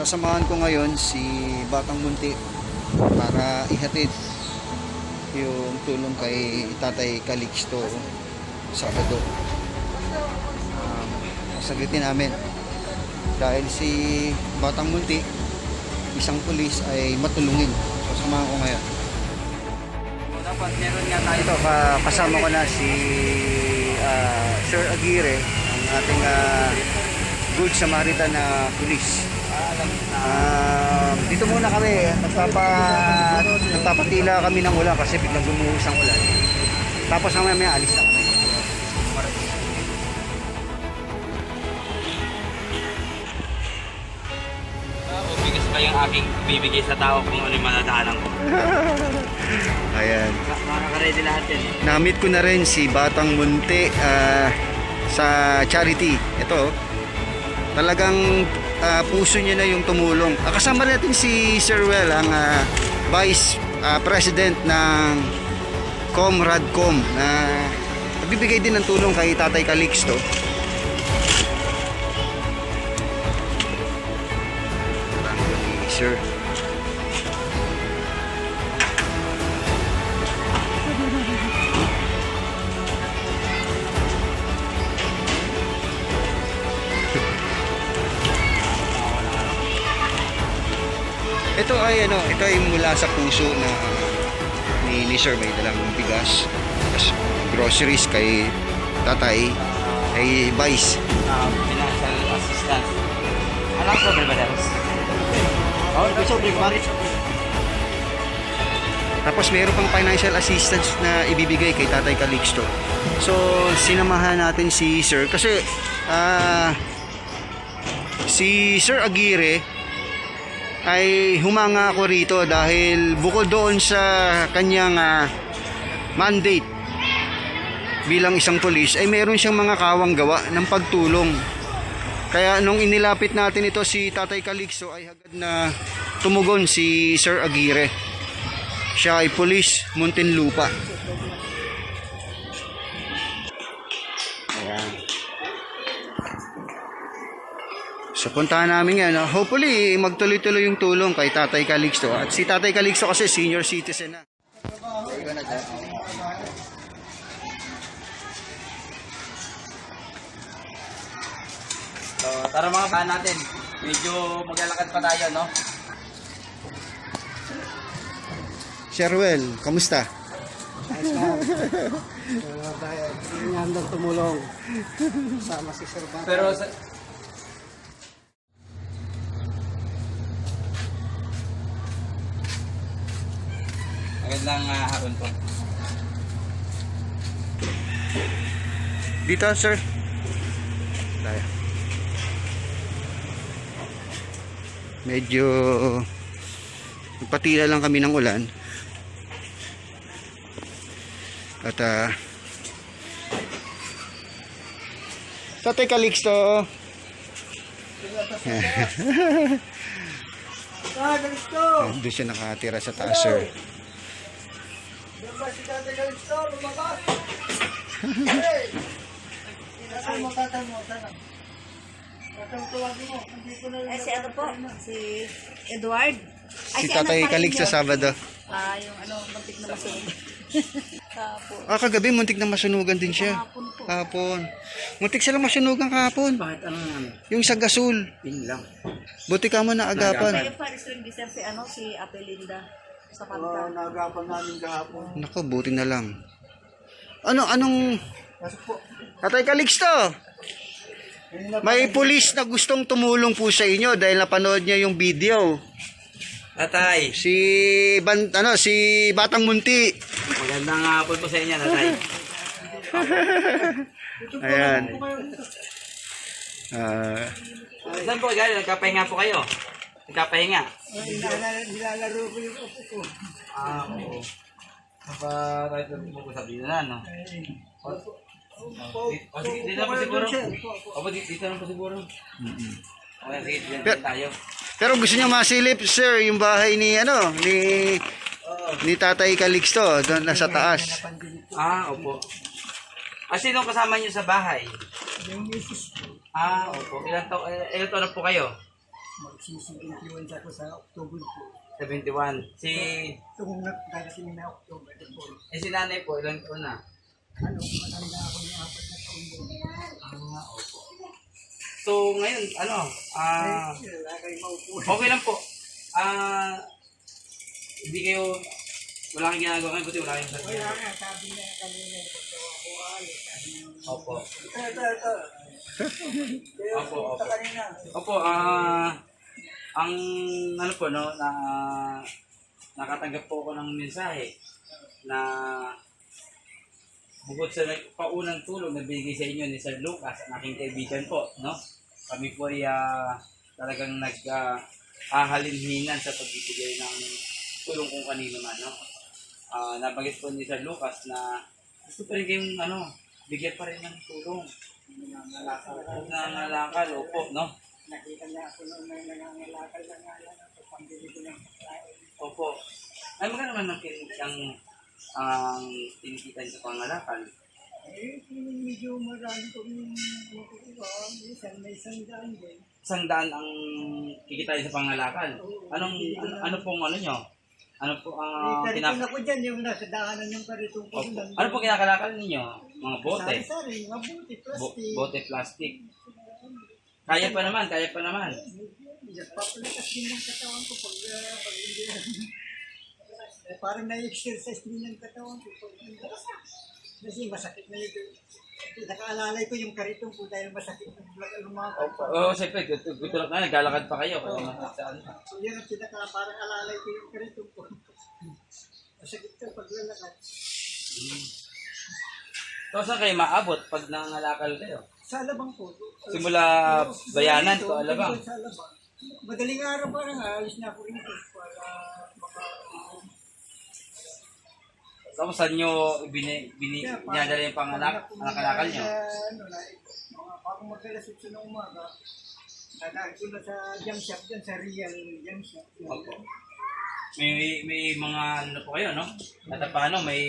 Sasamahan ko ngayon si Batang Munti para ihatid yung tulong kay Tatay Calixto Sabado. Um, sagutin namin dahil si Batang Munti isang pulis ay matulungin. So ko ngayon. Dapat meron nga tayo. Ito, ka- kasama ko na si ah, Sir Aguirre, ang ating ah, Good Samaritan na pulis. Ah, dito muna kami, nagpapa, nagpapatila kami ng ulan kasi biglang gumuhos ang ulan. Tapos mamaya may alis na kami. Bigas pa yung aking bibigay sa tao kung ano yung madadaanan ko. Ayan. Makaka-ready lahat yan. eh. Namit ko na rin si Batang Munti ah, sa charity. Ito, talagang ah, puso niya na yung tumulong. Ah, kasama natin si Sir Well, ang ah, Vice ah, President ng Comradcom na nagbibigay din ng tulong kay Tatay Calixto. Sir. Ito ay ano, ito ay mula sa puso na ni, ni Sir may dalang bigas. Tapos groceries kay tatay, kay Vice. Ah, financial assistance. Alam ko ba ba? Oh, ko ba Tapos meron pang financial assistance na ibibigay kay Tatay Calixto. So, sinamahan natin si Sir kasi ah si Sir Aguirre ay humanga ako rito dahil bukod doon sa kanyang ah, mandate bilang isang polis ay meron siyang mga kawang gawa ng pagtulong. Kaya nung inilapit natin ito si Tatay Calixto ay hagad na tumugon si Sir Aguirre. Siya ay pulis Muntinlupa. So puntahan namin yan. ah. Hopefully magtuloy-tuloy yung tulong kay Tatay Calixto. At si Tatay Calixto kasi senior citizen na. So, tara mga paan natin. Medyo maglalakad pa tayo, no? Sherwell, kamusta? Handang tumulong. Sama si Sir. Pero sa... Magandang uh, hapon po. Dito, sir. Tayo. Medyo nagpatila lang kami ng ulan. At ah Tatay Calixto. Ah, Galisto! Doon siya nakatira sa taas, sir. Si Tata Galisto? Lumabas! Hey! Nasaan mo, tatay mo? Tanong. Tatang tuwagin mo. Hindi ko na si ano po? Si Edward? Ay, Si ano Tatay rin Calixto yun? Sabado. Ah, yung ano, muntik na masunog. Kapo. Ah, kagabi muntik na masunugan din siya. Kahapon po. Kahapon. Muntik sila masunugan kahapon. Bakit ano naman? Yung sa gasol. Pin lang. Buti ka mo na agapan. Kayo pa. Giselle, si ano, si Apelinda sa Oh, kanta. nagapan namin kahapon. Nako, buti na lang. Ano, anong... Pasok po. Tatay Calixto, may pulis na gustong tumulong po sa inyo dahil napanood niya yung video. Tatay, Si, ban, ano, si Batang Munti. magandang hapon po sa inyo, tatay. Ayan. Ah, Saan po galing? Nagkapahinga po kayo? Nagkapahinga? Nilalaro, nilalaro ko yung upo ko. Ah, oo. Tayo po po sabihin na, no? O, o, sige, dito na po siguro. Opo, dito, na po siguro. Okay, sige, dito na tayo. pero gusto niya masilip, sir, yung bahay ni, ano, ni, ni Tatay Calixto, doon nasa taas. Ah, opo. Ah, sinong kasama niyo sa bahay? Yung misis ko. Ah, opo. Ilan to, eh, ilan taon na po kayo? Magsisi-influence ako sa October po. 71. Si, Itong darating na October po. eh, si nanay po, ilang taon na? Ano, matanda ako ng apat na taon doon. Ah, opo. So, ngayon, ano, ah, wala okay lang po. Ah, hindi kayo, wala kang ginagawa ngayon, buti wala kayong Wala sasabihin. nga, sabi niya kanina, Opo. Opo, pumunta opo. Ah, ang, ano po, no, na, nakatanggap po ako ng mensahe na bukod sa paunang tulong na binigay sa inyo ni Sir Lucas, ang aking kaibigan po, no? Kami po ay ah, talagang nag uh, ahalinhinan sa pagbibigay ng tulong kung kanino man, no? Ah, nabanggit po ni Sir Lucas na gusto pa rin kayong ano, bigyan pa rin ng tulong. Nangangalakal, opo, no? Nakita niya ako noon may nangangalakal na nga lang ako pambili ko ng pagkain. Opo. Ay, magkano naman ang ang ang tinikita niyo sa pangalakal? Eh, kung medyo marami kong makukuha, minsan may isang daan din. Isang daan ang kikita niyo sa pangalakal. Anong ano, ano pong ano nyo? Ano po Eh, ang kariton kinaka... ako dyan, yung nasa daanan yung kariton ko. Opo. Ano po kinakalakal ninyo? Mga bote? Sari-sari, mga bote, Bo- plastic. bote plastic. Kaya pa naman, kaya pa naman. Papalitas din ng katawan ko pag, uh, pag hindi. Eh, Parang na-exercise din ng katawan ko. Pag, kasi masakit na ito. Nakaalalay ko yung kariton ko dahil masakit yung lumakad. Oo, oh, siyempre, lang na, naglalakad pa kayo. Sa ano. So yan ang pinaka parang alalay ko yung kariton ko. Masakit ka pag lalakad. So, saan kayo maabot pag nangangalakal kayo? Sa alabang po. Simula bayanan to alabang. Sa alabang. Madaling araw parang alis na ako rito para maka... Tapos saan nyo bini, bini, Kaya, dinadala yung panganak, panakalakal nyo? Sa, Ano, na, mga bago mag-alas 8 ng umaga, dadaan ko na sa jam shop dyan, sa real jam shop. Opo. May, may, may mga ano po kayo, no? At paano, may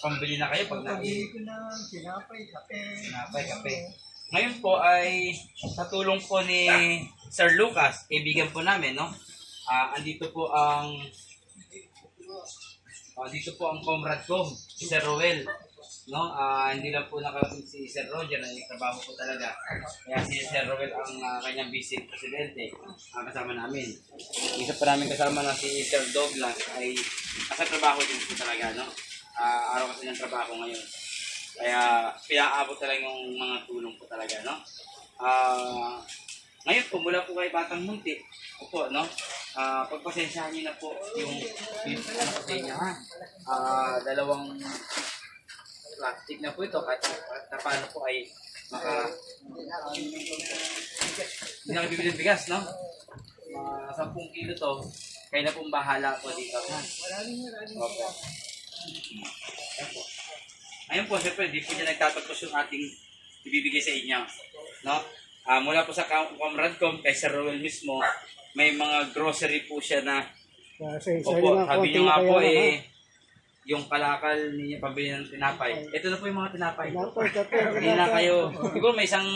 pambili na kayo pag nai Pagpili ko ng tinapay, kape. Tinapay, kape. Ngayon po ay sa tulong po ni Sir Lucas, kaibigan po namin, no? Ah, andito po ang ah, dito po ang comrade ko, si Sir Roel. No? Ah, hindi lang po nakarating si Sir Roger na trabaho po talaga. Kaya si Sir Roel ang ah, kanyang vice presidente ang kasama namin. Isa pa namin kasama na si Sir Douglas ay nasa trabaho din po talaga, no? Ah, araw kasi ng trabaho ngayon. Kaya pinaabot talaga yung mga tulong po talaga, no? Ah, ngayon po, mula po kay Batang Munti, opo, no? Ah, pagpasensyahan niyo na po yung, yung ano po sa inyo, ha? Ah, dalawang plastic na po ito, kahit kahit na paano po ay maka... Hindi na bibili ng bigas, no? Mga 10 kilo to, kayo na pong bahala po dito? Maraming po. Ayun po, siyempre, di po niya nagtatapos yung ating ibibigay sa inyo. No? Ah, mula po sa comrade ko, kay Sir Roel mismo, may mga grocery po siya na, opo, sabi niyo nga po eh, yung kalakal ninyo pabili ng tinapay. Ito na po yung mga tinapay. Hindi na kayo, siguro may isang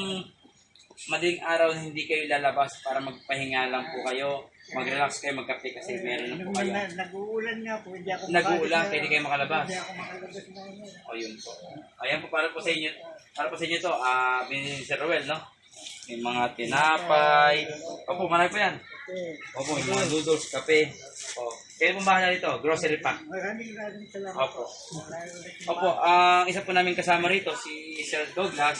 madaling araw na hindi kayo lalabas para magpahinga lang po kayo. Mag-relax kayo, magkape kasi meron na po kayo. Nag-uulan nga po, hindi ako Nag-uulan, kaya hindi kayo makalabas. Hindi ako makalabas na ngayon. O yun po. Ayan po para po sa inyo. Para po sa inyo to, ah, binili ni Sir no? May mga tinapay. Opo, marami po yan. Opo, may mga noodles, kape. O, kayo po bahala dito, grocery pa. Maraming maraming salamat. Opo. Opo, ang isa po namin kasama rito, si Sir Douglas,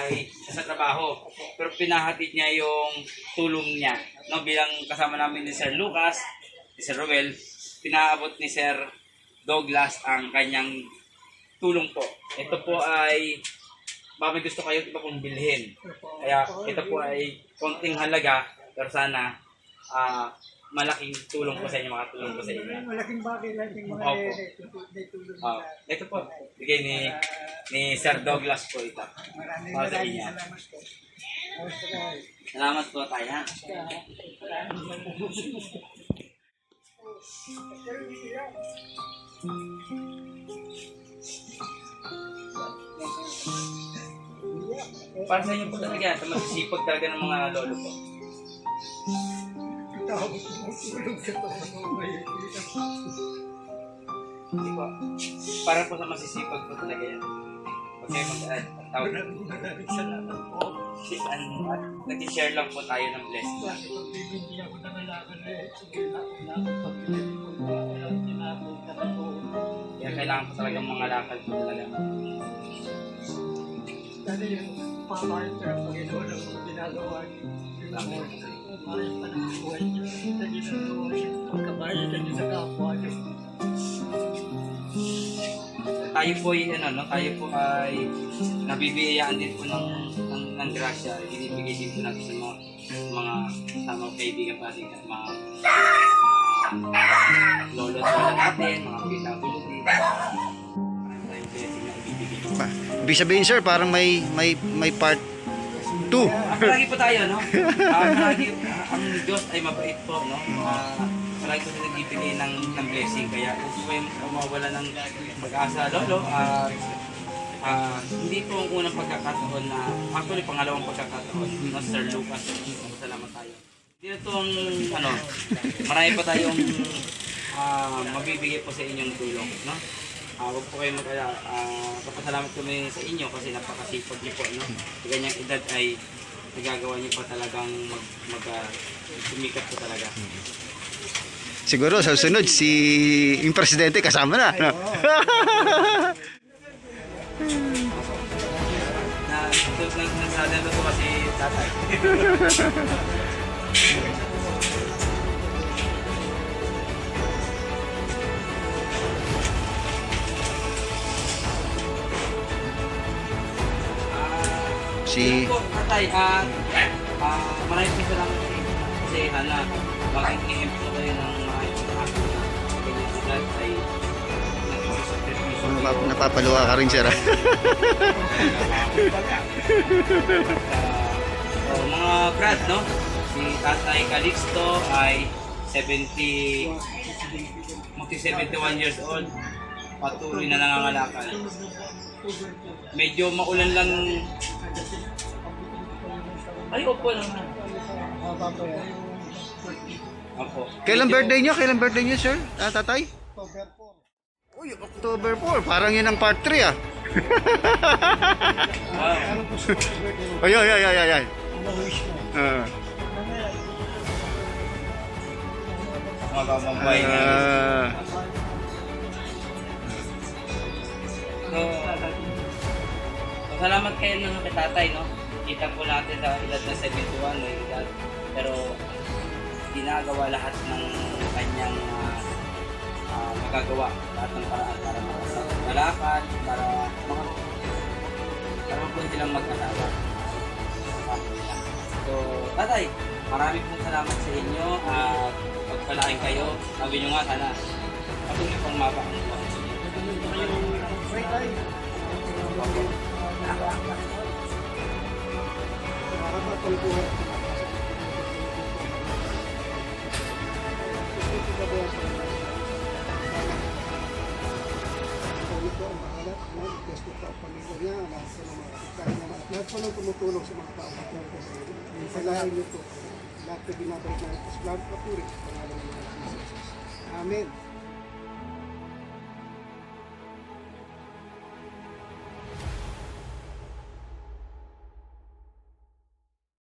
ay sa trabaho. Pero pinahatid niya yung tulong niya. No, bilang kasama namin ni Sir Lucas, ni Sir Roel, pinaabot ni Sir Douglas ang kanyang tulong po. Ito po ay baka may gusto kayo iba pong bilhin. Kaya ito po ay konting halaga, pero sana ah, malaking tulong po sa inyo, makatulong po sa inyo. Malaking bagay lang yung mga Opo. may tulong Ah, nila. ito po, bigay ni ni Sir Douglas po ito. Maraming Para sa maraming inyo. salamat po. Salamat po tayo ha. Para sa inyo po talaga, sa magsisipag talaga ng mga lolo po. Tawag tumutulong sa pamamahay. Hindi po. Para po sa masisipag po talaga yan. Huwag kayo mag-add. Ang tawag Maraming maraming salamat po. at nag-share lang po tayo ng blessing. Bibindi ako ng alakan eh, na na pinili ko na. Kaya kailangan po talagang mga lakad po talaga. Dahil yung pamahain sa Panginoon ang ginagawa niyo. Pamahain pa ng buhay niyo. Sa ginagawa niyo. Pagkabayan niyo sa. Tayo po ay, ano, no, tayo po ay nabibiyayaan din po ng, ng, ng grasya. Binibigay din po natin sa mga mga sama kaibigan pa rin, mga lolo at lola natin, mga ibibigay po. Pa- Ibig sabihin sir, parang may may may part 2. Ah, palagi po tayo, no? Ah, palagi, ah, ang Diyos ay mabait po, no? Ah, palagi po siya nagbibigay ng, ng blessing. Kaya kung po kayo mawawala ng pag-asa, lolo, ah, ah, hindi po ang unang pagkakataon na, actually, pangalawang pagkakataon, no, Sir Lucas, salamat tayo. Dito to ang, ano, marami pa tayong ah, mabibigay po sa inyong tulong, no? Huwag po kayo mag-ala. Ah, kapasalamat kami sa inyo kasi napakasipag niyo po, no? Sa ganyang edad ay nagagawa niyo pa talagang mag, mag ah, sumikat po talaga. Siguro sa sunod si yung presidente kasama na. no? Na, na kasi tatay. Ah, Si- yun po, tatay, ah, ah, maraming po inyo. Kasi, ano, makikihimp po kayo ng ganyan edad ay Napap- Napapaluwa ka rin sir. ah. so, mga brad, no? Si Tatay Calixto ay 70, magti 71 years old. Patuloy na nangangalakal. Medyo maulan lang. Ay, opo lang na. Opo. Kailan birthday niyo? Kailan birthday niyo sir? Ah, tatay? October 4. Uy, October 4. Parang yun ang part 3 ah. Wow. Ay, ay, ay, ay, ay. Ano wish mo? Ah. Magmamambay nga. Ah. So, salamat kayo ng kay tatay, no? Kita po natin sa edad na 71, may edad. Pero, ginagawa lahat ng kanyang ah, ah, magagawa. Lahat ng paraan para makasalakad, para mga para po silang mag-asawa. So, tatay, marami pong salamat sa inyo at pagpalain kayo. Sabi nyo nga, sana patuloy pang mapa Patuloy po ang bahala. Lord, Diyos ko po ang pamilya niya, lahat po ng mga niya, at lahat po tumutulong sa mga tao. Palahin niyo po. Lahat na ginagawa na ito. Salamat po rin. Pangalan ng. Amen.